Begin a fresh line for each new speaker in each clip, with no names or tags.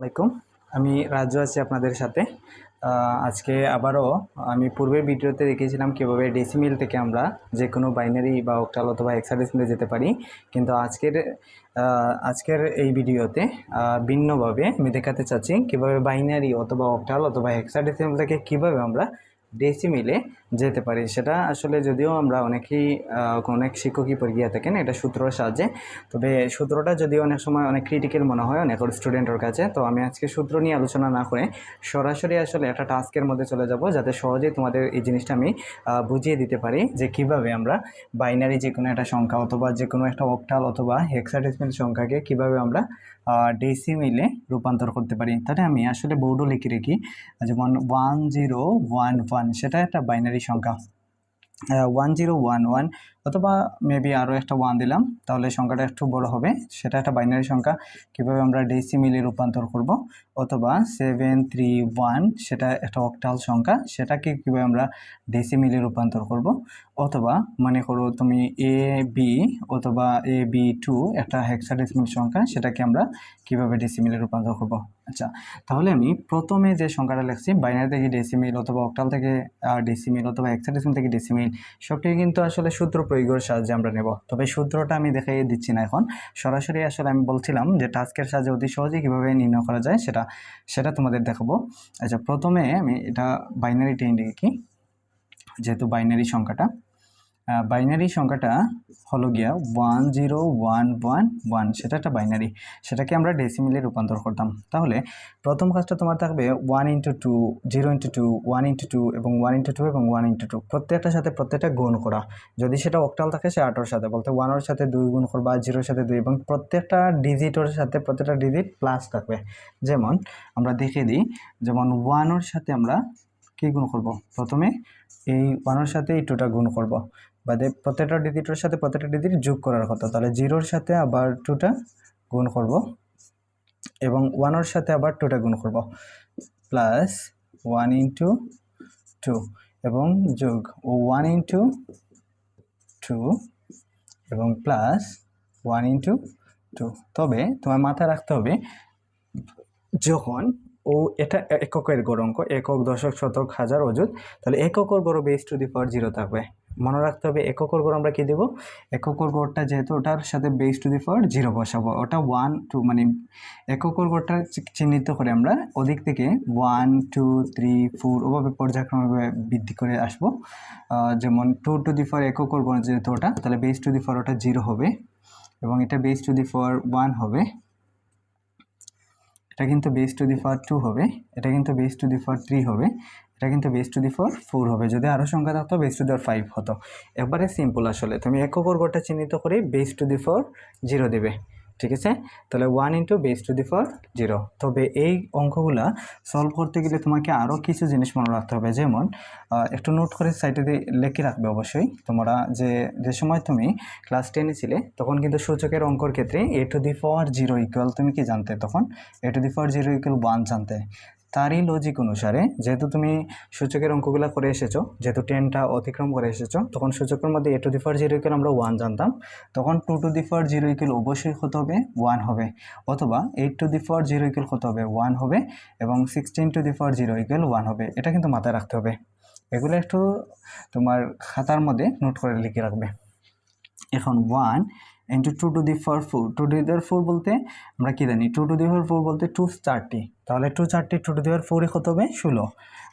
আসসালামাইকুম আমি রাজু আছি আপনাদের সাথে। আজকে আবারও আমি পূর্বের ভিডিওতে দেখেছিলাম কীভাবে ডেসিমিল থেকে আমরা যে কোনো বাইনারি বা অক্টাল অথবা হেক্সাডেসিমিলে যেতে পারি। কিন্তু আজকের আজকের এই ভিডিওতে ভিন্নভাবে আমি দেখাতে চাচ্ছি কীভাবে বাইনারি অথবা অক্টাল অথবা হেক্সাডেসিমিল থেকে কীভাবে আমরা ডেসিমিলে যেতে পারি। সেটা আসলে যদিও আমরা অনেকেই অনেক শিক্ষকই পড়িয়ে থাকেন, এটা সূত্রর সাহায্যে। তবে সূত্রটা যদিও অনেক সময় অনেক ক্রিটিক্যাল মনে হয়, অনেক স্টুডেন্টের কাছে। তো আমি আজকে সূত্র নিয়ে আলোচনা না করে সরাসরি আসলে একটা টাস্কের মধ্যে চলে যাব, যাতে সহজেই তোমাদের এই জিনিসটা আমি বুঝিয়ে দিতে পারি যে কীভাবে আমরা বাইনারি যে কোনো একটা সংখ্যা অথবা যে কোনো একটা অক্টাল অথবা হেক্সাডেসিমাল সংখ্যাকে কীভাবে আমরা ডেসিমিলে রূপান্তর করতে পারি। তাহলে আমি আসলে বোর্ডও লিখে রেখি, যেমন ওয়ান জিরো ওয়ান ওয়ান সেটা একটা বাইনারি সংখ্যা। ওয়ান জিরো ওয়ান ওয়ান অথবা মেবি আরও একটা ওয়ান দিলাম, তাহলে সংখ্যাটা একটু বড় হবে। সেটা একটা বাইনারি সংখ্যা। কীভাবে আমরা ডেসিমিলে রূপান্তর করব? অথবা সেভেন থ্রি ওয়ান সেটা একটা অক্টাল সংখ্যা। সেটাকে কীভাবে আমরা ডেসিমিলে রূপান্তর করব? অথবা মনে করো তুমি এ বি অথবা এ বি টু একটা হেক্সাডেসিমিল সংখ্যা। সেটাকে আমরা কীভাবে ডেসিমিলে রূপান্তর করব? আচ্ছা তাহলে আমি প্রথমে যে সংখ্যাটা লিখছি বাইনারি থেকে ডেসিমিল অথবা অক্টাল থেকে ডেসিমিল অথবা হেক্সাডেসিমিল থেকে ডেসিমিল সবটি কিন্তু আসলে সূত্র প্রয়োগের সাহায্যে আমরা নেব। তবে সূত্রটা আমি দেখাই দিচ্ছি না এখন। সরাসরি আসলে আমি বলছিলাম যে টাস্কের সাহায্যে অতি সহজে কীভাবে নির্ণয় করা যায় সেটা সেটা তোমাদের দেখাবো। আচ্ছা প্রথমে আমি এটা বাইনারি টেন কি যেহেতু বাইনারি সংখ্যাটা। বাইনারি সংখ্যাটা হলো গিয়া one zero one one one সেটা একটা বাইনারি সেটাকে আমরা ডেসিমিলে রূপান্তর করতাম। তাহলে প্রথম কাজটা তোমার থাকবে one into two zero into two one into two এবং ওয়ান ইন্টু টু এবং ওয়ান ইন্টু টু প্রত্যেকটার সাথে প্রত্যেকটা গুণ করা। যদি সেটা অক্টাল থাকে, সে আটোর সাথে। বলতে ওয়ানের সাথে দুই গুণ করবা জিরোর সাথে দুই এবং প্রত্যেকটা ডিজিটের সাথে প্রত্যেকটা ডিজিট প্লাস থাকবে। যেমন আমরা দেখে দিই, যেমন ওয়ানের সাথে আমরা কী গুণ করব? প্রথমে এই ওয়ানের সাথে এই টুটা গুণ করব। বাদে প্রত্যেকটা ডিজিটের সাথে প্রত্যেকটা ডিজিট যোগ করার কথা। তাহলে জিরোর সাথে আবার টুটা গুণ করব এবং ওয়ানের সাথে আবার টুটা গুণ করব। প্লাস ওয়ান ইন্টু টু এবং যোগ ও ওয়ান ইন্টু টু এবং প্লাস ওয়ান ইন্টু টু তবে তোমার মাথায় রাখতে হবে, যখন ও এটা এককের গড় অঙ্ক, একক, দশক, শতক, হাজার, অযুত, তাহলে এককর গড় base to the power zero থাকবে। মনে রাখতে হবে এককর গড় আমরা কী দেবো? এককর গড়টা যেহেতু ওটার সাথে base to the power zero বসাবো। ওটা ওয়ান টু মানে এককর গড়টা চিহ্নিত করে আমরা ওদিক থেকে ওয়ান টু থ্রি ফোর ওভাবে পর্যায়ক্রমে বৃদ্ধি করে আসব। যেমন টু টু দি পাওয়ার এককর গড় যেহেতু ওটা, তাহলে বেস টু দি পাওয়ার ওটা জিরো হবে এবং এটা base to the power one হবে। এটা কিন্তু base to the power two হবে, এটা কিন্তু base to the power three হবে। এটা কিন্তু base to the four four হবে। যদি আরও সংখ্যা থাকতো base to the power five হতো। একবারে সিম্পল আসলে। তুমি একক বর্গটা চিহ্নিত করে base to the four zero দেবে। ঠিক আছে? তাহলে one into base to the four zero তবে এই অঙ্কগুলা সলভ করতে গেলে তোমাকে আরও কিছু জিনিস মনে রাখতে হবে। যেমন একটু নোট করে সাইটে লিখে রাখবে অবশ্যই। তোমরা যে যে সময় তুমি ক্লাস টেনে ছিলে, তখন কিন্তু সূচকের অঙ্কর ক্ষেত্রে a to the four zero equal তুমি কি জানতে তখন? A to the four zero equal one জানতে। তারই লজিক অনুসারে, যেহেতু তুমি সূচকের অঙ্কগুলো করে এসেছ, যেহেতু টেনটা অতিক্রম করে এসেছ, তখন সূচকের মধ্যে a to the power zero equal আমরা ওয়ান জানতাম, তখন two to the power zero equal অবশ্যই হতে হবে ওয়ান হবে, অথবা eight to the power zero equal হতে হবে ওয়ান হবে, এবং sixteen to the power zero equal one হবে, এটা কিন্তু মাথায় রাখতে হবে। এগুলো একটু তোমার খাতার মধ্যে নোট করে লিখে রাখবে। এখন one into two to the four four two to the power four বলতে আমরা কী জানি? Two to the power four বলতে টু চারটি। তাহলে টু চারটি টু টু দি পাওয়ার ফোরে কত হবে? ষোলো।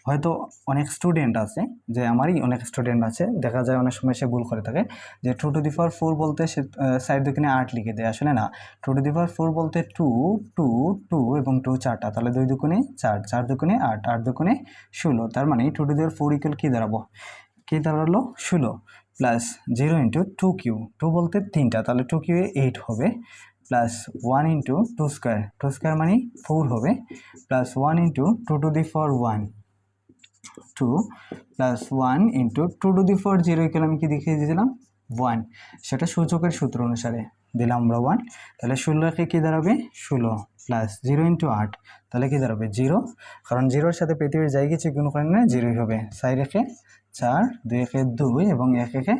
হয়তো অনেক স্টুডেন্ট আছে, যে আমারই অনেক স্টুডেন্ট আছে, দেখা যায় অনেক সময় সে ভুল করে থাকে, যে two to the power four বলতে সে সাইড দুখানে আট লিখে দেয়, আসলে না। Two to the power four বলতে টু টু টু এবং টু চারটা, তাহলে দুই দুগুণে চার চার দুগুণে আট আট দুগুণে ষোলো। তার মানে two to the power four equal কী দাঁড়াবো? কী দাঁড়াল? ষোলো। Plus zero into two cube two বলতে তিনটা, তাহলে টু কিউ এইট হবে plus one into two square two square মানে ফোর হবে plus one into two to the four one two plus one into two to the four zero equal আমি কি দেখিয়ে দিয়েছিলাম? ওয়ান সেটা সূচকের সূত্র অনুসারে দিলাম আমরা ওয়ান তাহলে ষোলোকে কী দাঁড়াবে? ষোলো প্লাস জিরো ইন্টু আট, তাহলে কী দাঁড়াবে? জিরো কারণ জিরোর সাথে পৃথিবীর যাই কিছু কোনো কারণে জিরোই হবে সাই রেখে চার, দুই একে দুই এবং এক একে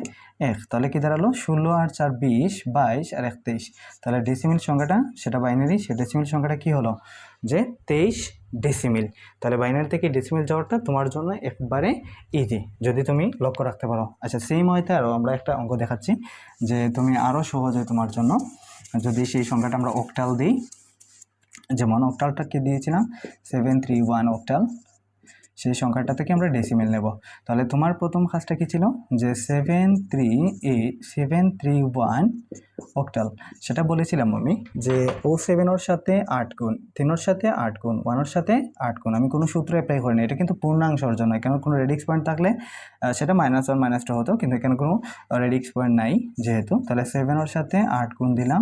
এক। তাহলে কি দাঁড়াল? ষোলো আর চার বিশ, বাইশ আর এক তেইশ। তাহলে ডেসিমিল সংখ্যাটা, সেটা বাইনারি সে ডেসিমিল সংখ্যাটা কি হলো? যে তেইশ ডেসিমিল তাহলে বাইনারি থেকে ডেসিমিল যাওয়াটা তোমার জন্য একবারে ইজি যদি তুমি লক্ষ্য রাখতে পারো। আচ্ছা সেম হয়তো আরও আমরা একটা অঙ্ক দেখাচ্ছি, যে তুমি আরও সহজে তোমার জন্য যদি সেই সংখ্যাটা আমরা অক্টাল দিই, যেমন অক্টালটাকে দিয়েছিলাম? সেভেন থ্রি ওয়ান অক্টাল সেই সংখ্যাটা থেকে আমরা ডেসিমেল নেব। তাহলে তোমার প্রথম কাজটা কী ছিল? যে seven three eight seven three one octal সেটা বলেছিলাম আমি যে ও সেভেনের সাথে আট গুণ তিনের সাথে আট গুণ ওয়ানের সাথে আট গুণ। আমি কোনো সূত্র অ্যাপ্লাই করিনি, এটা কিন্তু পূর্ণাংশের জন্য এখানে কোনো? রেডিক্স পয়েন্ট থাকলে সেটা মাইনাস ওয়ান মাইনাস টু হতো, কিন্তু এখানে কোনো রেডিক্স পয়েন্ট নাই যেহেতু। তাহলে সেভেনের সাথে আট গুণ দিলাম।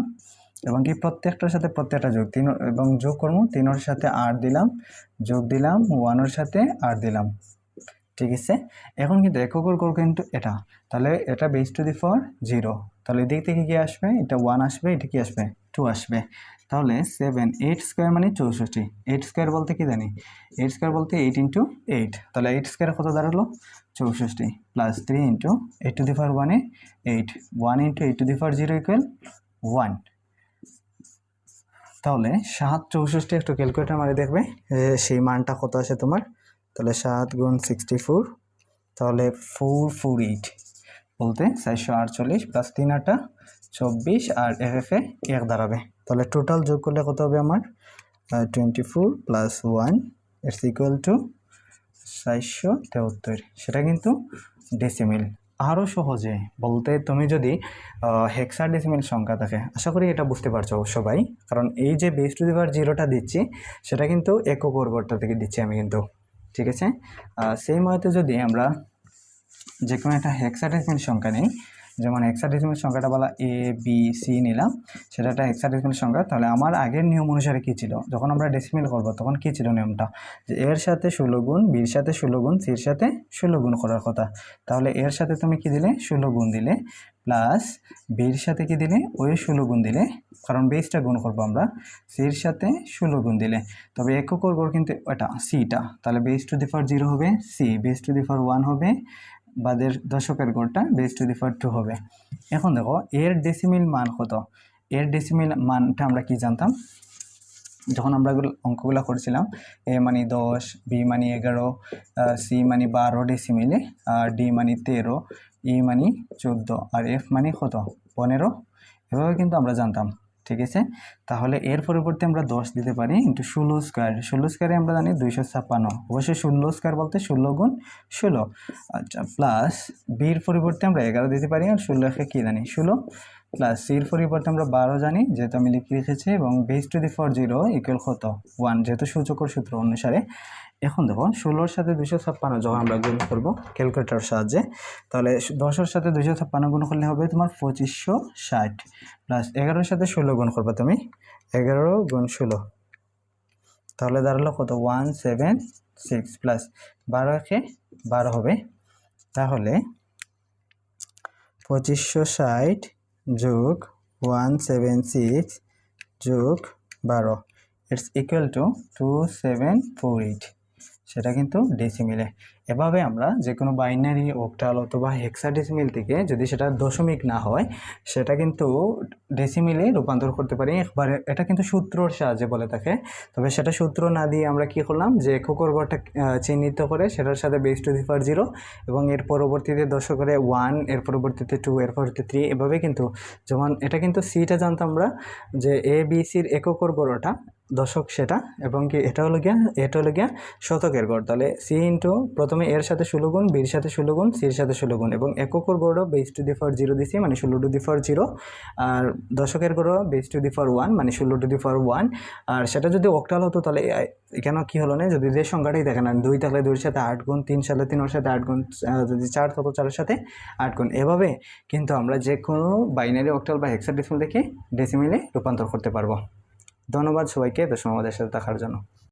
এবং কি প্রত্যেকটার সাথে প্রত্যেকটা যোগ, তিন এবং যোগ করব, তিনের সাথে আর দিলাম, যোগ দিলাম, ওয়ানের সাথে আর দিলাম। ঠিক আছে? এখন কিন্তু এককের গড় কিন্তু এটা। তাহলে এটা base to the for zero. তাহলে এদিক থেকে কি আসবে? এটা ওয়ান আসবে, এটা কি আসবে? টু আসবে। তাহলে সেভেন, এইট স্কোয়ার মানে চৌষট্টি। এইট স্কোয়ার বলতে কি জানি? এইট স্কোয়ার বলতে এইট ইন্টু এইট। তাহলে এইট স্কোয়ার কত দাঁড়াল? চৌষট্টি। Plus three into eight to the for ওয়ানে eight. One into eight to the for zero equal one. তাহলে সাত চৌষট্টি একটু ক্যালকুলেটার মারে দেখবে সেই মানটা কত আসে তোমার? তাহলে সাত গুণ সিক্সটি ফোর তাহলে ফোর ফোর এইট বলতে চারশো আটচল্লিশ প্লাস তিন আটটা, চব্বিশ আর এফ এফে এক দাঁড়াবে। তাহলে টোটাল যোগ করলে কত হবে আমার? Twenty four plus one it's equal to চারশো তেহত্তর, সেটা কিন্তু ডেসিমিল আরও সহজে বলতে তুমি যদি হেক্সা ডেসিমেল সংখ্যা থাকে, আশা করি এটা বুঝতে পারছ সবাই, কারণ এই যে বেস টু দিভার জিরোটা দিচ্ছি, সেটা কিন্তু একক বর্গটা থেকে দিচ্ছি আমি কিন্তু, ঠিক আছে? সেই মতে যদি আমরা যে কোনো একটা হেক্সা ডেসিমেল সংখ্যা নেই যেমন হেক্সাডেসিমাল সংখ্যাটা বলা এ বি সি নিলাম, সেটা একটা হেক্সাডেসিমাল সংখ্যা। তাহলে আমার আগের নিয়ম অনুসারে কী ছিল? যখন আমরা ডেসিমেল করব, তখন কী ছিল নিয়মটা? যে এর সাথে ষোলো গুণ বির সাথে ষোলো গুণ সির সাথে ষোলো গুণ করার কথা। তাহলে এর সাথে তুমি কী দিলে? ষোলো গুণ দিলে প্লাস বির সাথে কি দিলে? ওই ষোলো গুণ দিলে, কারণ বেসটা গুণ করব আমরা। সির সাথে ষোলো গুণ দিলে। তবে এককের করব কিন্তু এটা সিটা তাহলে base to the for zero হবে C base to the for one হবে বাদের দশকের গড়টা base to the for two হবে। এখন দেখো, এর ডেসিমিল মান কত? এর ডেসিমিল মানটা আমরা কি জানতাম? যখন আমরা অঙ্কগুলো করেছিলাম, এ মানে দশ, বি মানে এগারো সি মানে বারো ডেসিমিলে আর ডি মানে তেরো, ই মানে চোদ্দ, আর এফ মানে কত? পনেরো? এভাবে কিন্তু আমরা জানতাম। ঠিক আছে? তাহলে এর পরিবর্তে আমরা দশ দিতে পারি ইন্টু ষোলো স্কোয়ার ষোলো স্কোয়ারে আমরা জানি দুইশো ছাপ্পান্ন অবশ্যই ষোলো স্কোয়ার বলতে ষোলো গুণ ষোলো। আচ্ছা প্লাস বির পরিবর্তে আমরা এগারো দিতে পারি আর ষোলো একে কী জানি? ষোলো। প্লাস সির পরিবর্তে আমরা বারো জানি, যেহেতু আমি লিখে রেখেছি, এবং base to the for zero equal কত? ওয়ান যেহেতু সূচকর সূত্র অনুসারে। এখন দেখো, ষোলোর সাথে দুশো ছাপ্পান্ন যখন আমরা গুণ করব ক্যালকুলেটার সাহায্যে, তাহলে দশের সাথে দুশো ছাপ্পান্ন গুণ করলে হবে তোমার পঁচিশশো ষাট। প্লাস এগারোর সাথে ষোলো গুণ করবে তুমি, এগারো গুণ ষোলো। তাহলে দাঁড়াল কত? ওয়ান সেভেন সিক্স প্লাস বারো একে বারো হবে। তাহলে পঁচিশশো ষাট যোগ ওয়ান সেভেন সিক্স যোগ বারো। It's equal to two seven four eight সেটা কিন্তু ডেসিমিলে এভাবে আমরা যে কোনো বাইনারি অক্টাল অথবা হেক্সাডেসিমিল থেকে যদি সেটা দশমিক না হয় সেটা কিন্তু ডেসিমিলে রূপান্তর করতে পারি। একবারে এটা কিন্তু সূত্রর সাহায্যে বলে থাকে। তবে সেটা সূত্র না দিয়ে আমরা কি করলাম? যে এককর আহ, চিহ্নিত করে সেটার সাথে বেস টু দি জিরো এবং এর পরবর্তীতে দশকরে ওয়ানের পরবর্তীতে টু এর পরবর্তীতে থ্রি এভাবে কিন্তু যেমন এটা কিন্তু সিটা জানতাম আমরা যে এ বি সির এককর গড়টা দশক সেটা, এবং কি এটা হলো গিয়া, এটা হলো গিয়া শতকের গড়। তাহলে সি ইন্টু প্রথমে এর সাথে ষোলো গুণ বির সাথে ষোলো গুণ সির সাথে ষোলো গুণ, এবং এককর গড়ও base to the for zero দিছি মানে ষোলো টু দি ফর জিরো আর দশকের গড়ও base to the for one মানে ষোলো টু দি ফর ওয়ান আর সেটা যদি অক্টাল হতো, তাহলে কেন কি হলো না, যদি যে সংখ্যাটাই দেখেন, আর দুই থাকলে দুইয়ের সাথে আট গুণ, তিন সালে তিনের সাথে আট গুণ যদি চার থাকতো চারের সাথে আট গুণ, এভাবে কিন্তু আমরা যে কোনো বাইনারি অক্টাল বা হেক্সার হেক্সাডেসিমাল থেকে ডেসিমিলে রূপান্তর করতে পারব। ধন্যবাদ সবাইকে তো আমাদের সাথে থাকার জন্য।